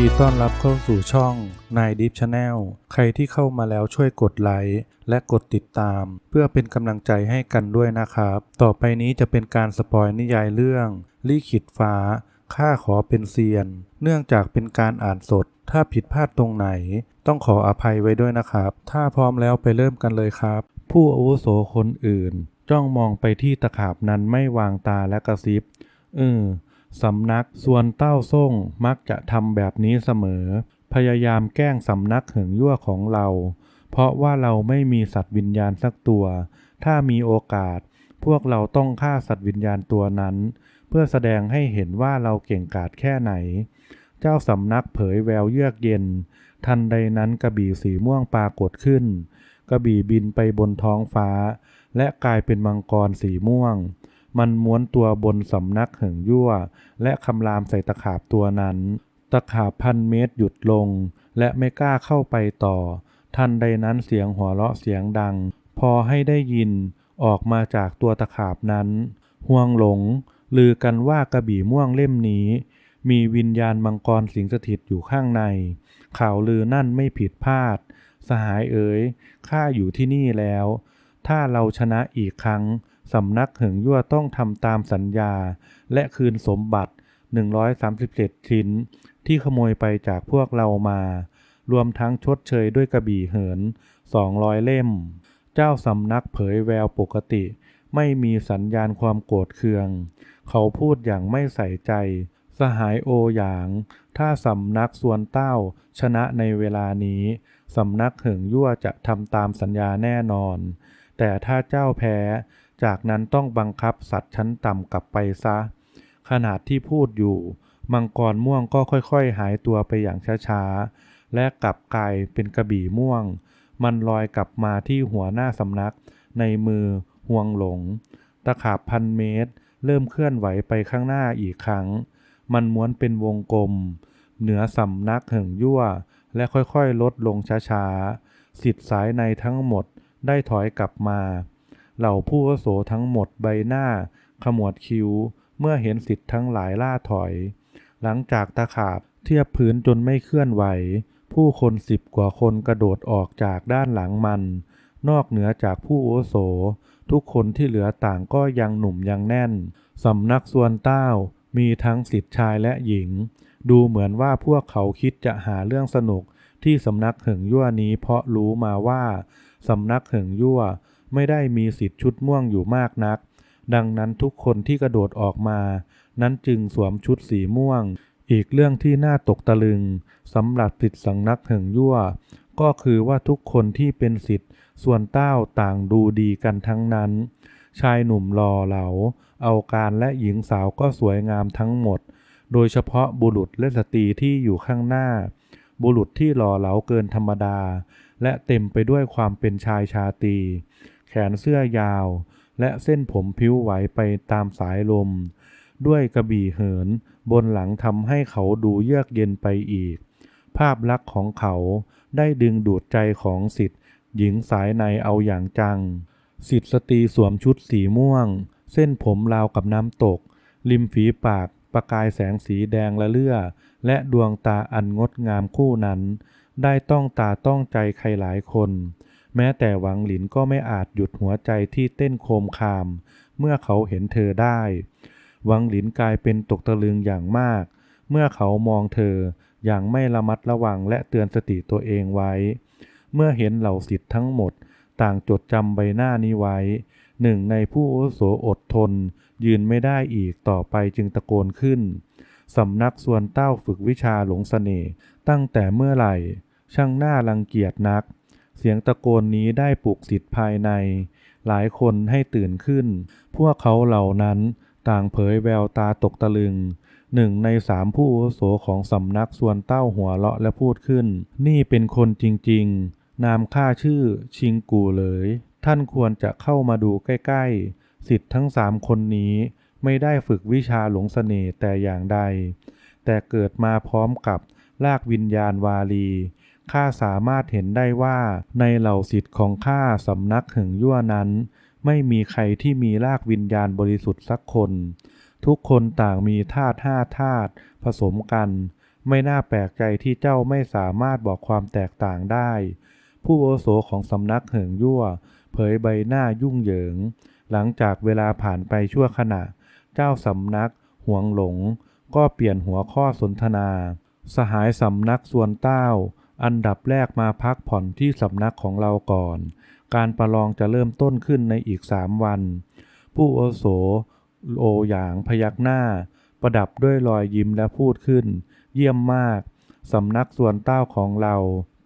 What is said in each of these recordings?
ดีต้อนรับเข้าสู่ช่องนายดิฟชาแนลใครที่เข้ามาแล้วช่วยกดไลค์และกดติดตาม เพื่อเป็นกำลังใจให้กันด้วยนะครับ ต่อไปนี้จะเป็นการสปอยนิยายเรื่องลี่ขิดฟ้าข้าขอเป็นเซียน เนื่องจากเป็นการอ่านสด ถ้าผิดพลาดตรงไหน ต้องขออภัยไว้ด้วยนะครับ ถ้าพร้อมแล้วไปเริ่มกันเลยครับ ผู้อาวุโสคนอื่น จ้องมองไปที่ตะขาบนั้นไม่วางตาและกระซิบเออ สำนักส่วนเต้าส่งมักจะทำแบบนี้เสมอ พยายามแกล้งสำนักหึงยั่วของเรา เพราะว่าเราไม่มีสัตว์วิญญาณสักตัว ถ้ามีโอกาส พวกเราต้องฆ่าสัตว์วิญญาณตัวนั้น เพื่อแสดงให้เห็นว่าเราเก่งกาจแค่ไหน เจ้าสำนักเผยแววเยือกเย็น ทันใดนั้นกระบี่สีม่วงปรากฏขึ้น กระบี่บินไปบนท้องฟ้า และกลายเป็นมังกรสีม่วง มันม้วนตัวบนสำนักหึงยั่ว และคำรามใส่ตะขาบตัวนั้น ตะขาบพันเมตรหยุดลง และไม่กล้าเข้าไปต่อ ทันใดนั้นเสียงหัวเราะเสียงดัง พอให้ได้ยินออกมาจากตัวตะขาบนั้น ห่วงหลง ลือกันว่ากระบี่ม่วงเล่มนี้ มีวิญญาณมังกรสิงสถิตอยู่ข้างใน ข่าวลือนั่นไม่ผิดพลาด สหายเอ๋ยข้าอยู่ที่นี่แล้ว ถ้าเราชนะอีกครั้ง สำนักหึงยั่วต้องทำตามสัญญา และคืนสมบัติ 137 ชิ้น ที่ขโมยไปจากพวกเรามา รวมทั้งชดเชยด้วยกระบี่เหิน 200 เล่ม เจ้าสำนักเผยแววปกติ ไม่มีสัญญาณความโกรธเคือง เขาพูดอย่างไม่ใส่ใจ สหายโอหยาง ถ้าสำนักส่วนเต้า ชนะในเวลานี้ สำนักเหึงยั่วจะทำตามสัญญาแน่นอน แต่ถ้าเจ้าแพ้ จากนั้นต้องบังคับสัตว์ชั้นต่ำกลับไปซะ ขนาดที่พูดอยู่ มังกรม่วงก็ค่อยๆ หายตัวไปอย่างช้าๆ และกลับกลายเป็นกระบี่ม่วง มันลอยกลับมาที่หัวหน้าสำนัก ในมือห่วงหลง ตะขาบพันเมตร เริ่มเคลื่อนไหวไปข้างหน้าอีกครั้ง มันม้วนเป็นวงกลม เหนือสำนักหึงยั่ว และค่อยๆ ลดลงช้าๆ สิทธิ์สายในทั้งหมดได้ถอยกลับมา เหล่าผู้อาวุโสทั้งหมดใบหน้า ขมวดคิ้ว เมื่อเห็นสิทธิ์ทั้งหลายล่าถอย หลังจากตะขาบเทียบพื้นจนไม่เคลื่อนไหว ผู้คนสิบกว่าคนกระโดดออกจากด้านหลังมัน นอกเหนือจากผู้อาวุโส ทุกคนที่เหลือต่างก็ยังหนุ่มยังแน่น สำนักส่วนเต้า มีทั้งสิทธิ์ชายและหญิง ดูเหมือนว่าพวกเขาคิดจะหาเรื่องสนุกที่สำนักหึงยั่วนี้เพราะรู้มาว่า สำนักหึงยั่ว ไม่ได้มีสิทธิ์ชุดม่วงอยู่มากนัก ดังนั้นทุกคนที่กระโดดออกมา นั้นจึงสวมชุดสีม่วง อีกเรื่องที่น่าตกตะลึงสำหรับสิทธิสำนักหึงยั่ว ก็คือว่าทุกคนที่เป็นสิทธิ์ส่วนเต้าต่างดูดีกันทั้งนั้น ชายหนุ่มรอเหลา เอาการและหญิงสาวก็สวยงามทั้งหมด โดยเฉพาะบุรุษและสตรีที่อยู่ข้างหน้า บุรุษที่หล่อเหลาเกินธรรมดา และเต็มไปด้วยความเป็นชายชาตรี แขนเสื้อยาว และเส้นผมพิ้วไหวไปตามสายลม ด้วยกระบี่เหิน บนหลังทำให้เขาดูเยือกเย็นไปอีก ภาพลักษณ์ของเขาได้ดึงดูดใจของสิทธิ์หญิงสายในเอาอย่างจัง สิทธิสตรีสวมชุดสีม่วง เส้นผมราวกับน้ำตก ริมฝีปากประกายแสงสีแดงละเลื่อ และดวงตาอันงดงามคู่นั้น ได้ต้องตาต้องใจใครหลายคน แม้แต่หวังหลินก็ไม่อาจหยุดหัวใจที่เต้นโคมคาม เมื่อเขาเห็นเธอได้ หวังหลินกลายเป็นตกตะลึงอย่างมาก เมื่อเขามองเธออย่างไม่ระมัดระวังและเตือนสติตัวเองไว้ เมื่อเห็นเหล่าสิทธิ์ทั้งหมด ต่างจดจำใบหน้านี้ไว้ หนึ่งในผู้โสอดทน ยืนไม่ได้อีกต่อไปจึงตะโกนขึ้นสำนักส่วนเต้าฝึกวิชาหลงเสน่ห์ตั้งแต่เมื่อไหร่ ช่างหน่ารังเกียจนัก เสียงตะโกนนี้ได้ปลุกสิทธิ์ภายใน หลายคนให้ตื่นขึ้น พวกเขาเหล่านั้นต่างเผยแววตาตกตะลึง หนึ่งในสามผู้โสของสำนักส่วนเต้าหัวเราะและพูดขึ้น นี่เป็นคนจริงๆ นามข้าชื่อชิงกูเลย ท่านควรจะเข้ามาดูใกล้ๆ สิทธิ์ทั้งสามคนนี้ไม่ได้ฝึกวิชาหลงเสน่ห์แต่อย่างใด แต่เกิดมาพร้อมกับลากวิญญาณวาลี ข้าสามารถเห็นได้ว่าในเหล่าสิทธิ์ของข้าสำนักหึงยั่วนั้น ไม่มีใครที่มีรากวิญญาณบริสุทธิ์สักคน ทุกคนต่างมีธาตุห้าธาตุผสมกัน ไม่น่าแปลกใจที่เจ้าไม่สามารถบอกความแตกต่างได้ ผู้โอโสของสำนักเหิงยั่ว เผยใบหน้ายุ่งเหยิง หลังจากเวลาผ่านไปชั่วขณะ เจ้าสำนักห่วงหลง ก็เปลี่ยนหัวข้อสนทนา สหายสำนักส่วนเต้า อันดับแรกมาพักผ่อนที่สำนักของเราก่อน การประลองจะเริ่มต้นขึ้นในอีกสามวัน ผู้โอโสโอหยางพยักหน้า ประดับด้วยรอยยิ้มและพูดขึ้น เยี่ยมมาก สำนักส่วนเต้าของเรา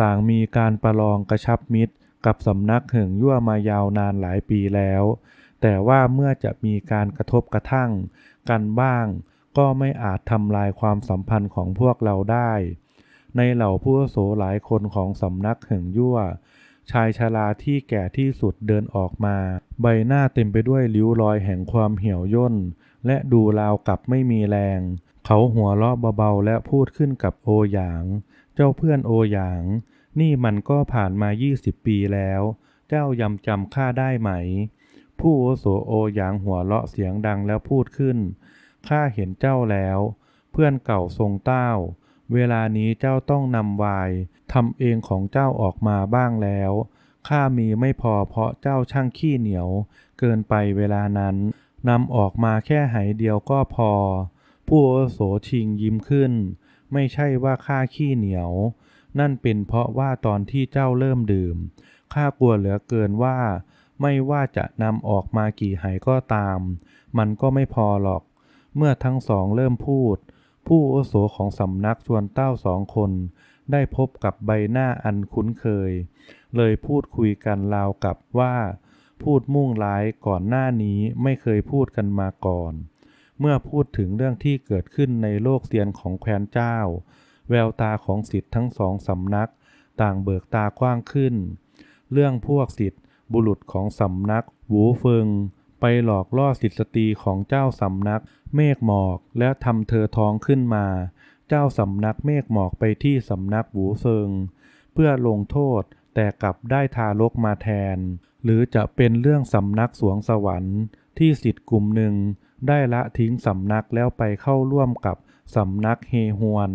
ต่างมีการประลองกระชับมิตร กับสำนักเหิงยั่วมายาวนานหลายปีแล้ว แต่ว่าเมื่อจะมีการกระทบกระทั่ง กันบ้าง ก็ไม่อาจทำลายความสัมพันธ์ของพวกเราได้ ในเหล่าผู้อาวุโสหลายคนของสำนักหิงยั่ว ชายชราที่แก่ที่สุดเดินออกมา ใบหน้าเต็มไปด้วยริ้วรอยแห่งความเหี่ยวย่น และดูราวกับไม่มีแรง เขาหัวเราะเบาๆและพูดขึ้นกับโอหยาง เจ้าเพื่อนโอหยาง นี่มันก็ผ่านมา 20 ปีแล้ว เจ้ายำจำข้าได้ไหม ผู้อาวุโสโอหยางหัวเราะเสียงดังแล้วพูดขึ้นข้าเห็นเจ้าแล้ว เพื่อนเก่าทรงเต้า เวลานี้เจ้าต้องนำวายทำเองของเจ้าออกมาบ้างแล้ว ข้ามีไม่พอเพราะเจ้าช่างขี้เหนียว เกินไปเวลานั้นนำออกมาแค่ไหเดียวก็พอ ผู้โสชิงยิ้มขึ้น ไม่ใช่ว่าข้าขี้เหนียว นั่นเป็นเพราะว่าตอนที่เจ้าเริ่มดื่ม ข้ากลัวเหลือเกินว่า ไม่ว่าจะนำออกมากี่ไหก็ตาม มันก็ไม่พอหรอก เมื่อทั้งสองเริ่มพูด ผู้อาวุโสของสำนักชวนเต้าสองคน ได้พบกับใบหน้าอันคุ้นเคย เลยพูดคุยกันราวกับว่า พูดมุ่งร้ายก่อนหน้านี้ไม่เคยพูดกันมาก่อน เมื่อพูดถึงเรื่องที่เกิดขึ้นในโลกเซียนของแคว้นเจ้า แววตาของสิทธิ์ทั้งสองสำนัก ต่างเบิกตากว้างขึ้น เรื่องพวกสิทธิ์บุรุษของสำนักหวูเฟิง ไปหลอกล่อสิทธิสตรีของเจ้าสำนัก เมฆหมอกและทำเธอท้องขึ้นมา เจ้าสำนักเมฆหมอกไปที่สำนักหูเฟิง เพื่อลงโทษแต่กลับได้ทารกมาแทน หรือจะเป็นเรื่องสำนักสวงสวรรค์ที่สิทธิ์กลุ่มหนึ่ง ได้ละทิ้งสำนักแล้วไปเข้าร่วมกับสำนักเฮฮวน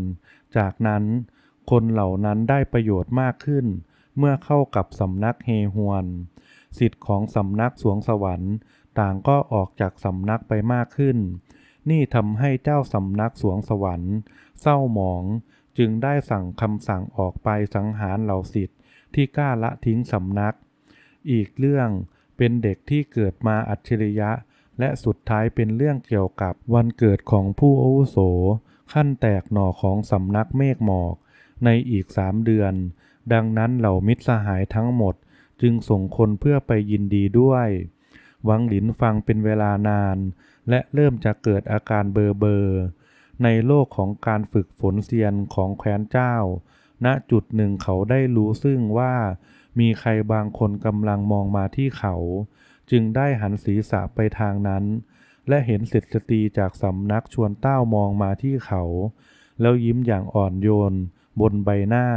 จากนั้น คนเหล่านั้นได้ประโยชน์มากขึ้น เมื่อเข้ากับสำนักเฮฮวน สิทธิ์ของสำนักสวงสวรรค์ ต่างก็ออกจากสำนักไปมากขึ้น นี่ทำให้เจ้าสำนักสวงสวรรค์ เศร้าหมอง จึงได้สั่งคำสั่งออกไปสังหารเหล่าสิทธิ์ที่กล้าละทิ้งสำนัก อีกเรื่องเป็นเด็กที่เกิดมาอัจฉริยะ และสุดท้ายเป็นเรื่องเกี่ยวกับวันเกิดของผู้อาวุโส ขั้นแตกหน่อของสำนักเมฆหมอก ในอีกสามเดือน ดังนั้นเหล่ามิตรสหายทั้งหมด จึงส่งคนเพื่อไปยินดีด้วย วังหลินฟังเป็นเวลานาน และเริ่มจะเกิดอาการเบอร์เบอร์ในโลกของการฝึกฝนเซียนของแคว้นเจ้า ณจุดหนึ่งเขาได้รู้ซึ่งว่า มีใครบางคนกำลังมองมาที่เขา จึงได้หันศีรษะไปทางนั้น และเห็นเศรษฐีจากสำนักชวนเต้ามองมาที่เขา แล้วยิ้มอย่างอ่อนโยน บนใบหน้า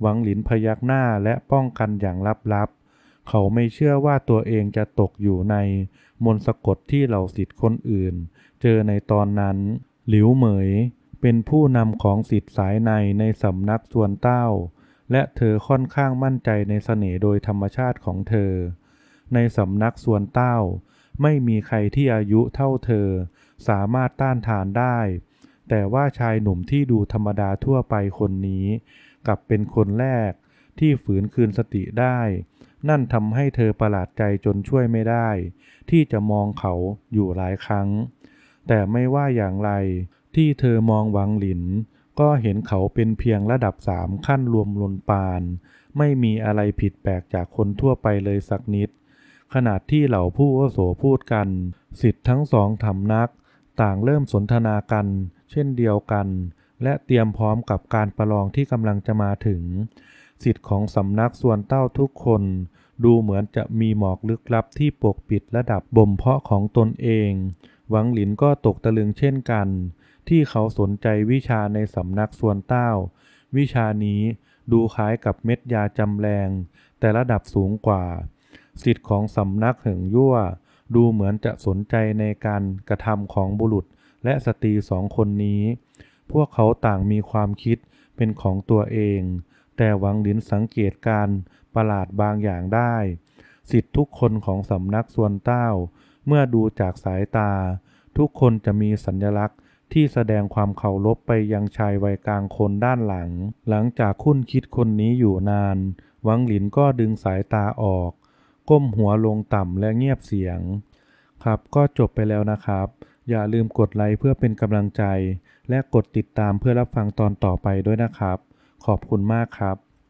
หวังหลินพยักหน้าและป้องกันอย่างลับๆ เขาไม่เชื่อว่าตัวเองจะตกอยู่ในมนสะกดที่เหล่าสิทธิ์คนอื่น เจอในตอนนั้น หลิวเหมย เป็นผู้นำของสิทธิ์สายในในสำนักส่วนเต้า และเธอค่อนข้างมั่นใจในเสน่ห์โดยธรรมชาติของเธอ ในสำนักส่วนเต้า ไม่มีใครที่อายุเท่าเธอ สามารถต้านทานได้ แต่ว่าชายหนุ่มที่ดูธรรมดาทั่วไปคนนี้ กลับเป็นคนแรกที่ฝืนคืนสติได้ นั่นทำให้เธอประหลาดใจจนช่วยไม่ได้ ที่จะมองเขาอยู่หลายครั้ง แต่ไม่ว่าอย่างไร ที่เธอมองหวังหลิน ก็เห็นเขาเป็นเพียงระดับสามขั้นรวมลนปาน ไม่มีอะไรผิดแปลกจากคนทั่วไปเลยสักนิดขณะที่เหล่าผู้วโสพูดกัน สิทธิ์ทั้งสองทำนัก ต่างเริ่มสนทนากัน เช่นเดียวกัน และเตรียมพร้อมกับการประลองที่กำลังจะมาถึง สิทธิ์ของสำนักส่วนเต้าทุกคน ดูเหมือนจะมีหมอกลึกลับที่ปกปิดระดับบ่มเพาะของตนเอง หวังหลินก็ตกตะลึงเช่นกัน ที่เขาสนใจวิชาในสำนักส่วนเต้า วิชานี้ดูคล้ายกับเม็ดยาจำแรง แต่ระดับสูงกว่า สิทธิ์ของสำนักเหิงยั่ว ดูเหมือนจะสนใจในการกระทำของบุรุษและสตรีสองคนนี้ พวกเขาต่างมีความคิดเป็นของตัวเอง แต่หวังหลินสังเกตการประหลาดบางอย่างได้ สิทธิทุกคนของสำนักส่วนเต้า เมื่อดูจากสายตา ทุกคนจะมีสัญลักษณ์ที่แสดงความเคารพไปยังชายวัยกลางคนด้านหลัง หลังจากคุ้นคิดคนนี้อยู่นาน หวังหลินก็ดึงสายตาออก ก้มหัวลงต่ำและเงียบเสียง ครับก็จบไปแล้วนะครับ อย่าลืมกดไลค์เพื่อเป็นกำลังใจ และกดติดตามเพื่อรับฟังตอนต่อไปด้วยนะครับ ขอบคุณมากครับ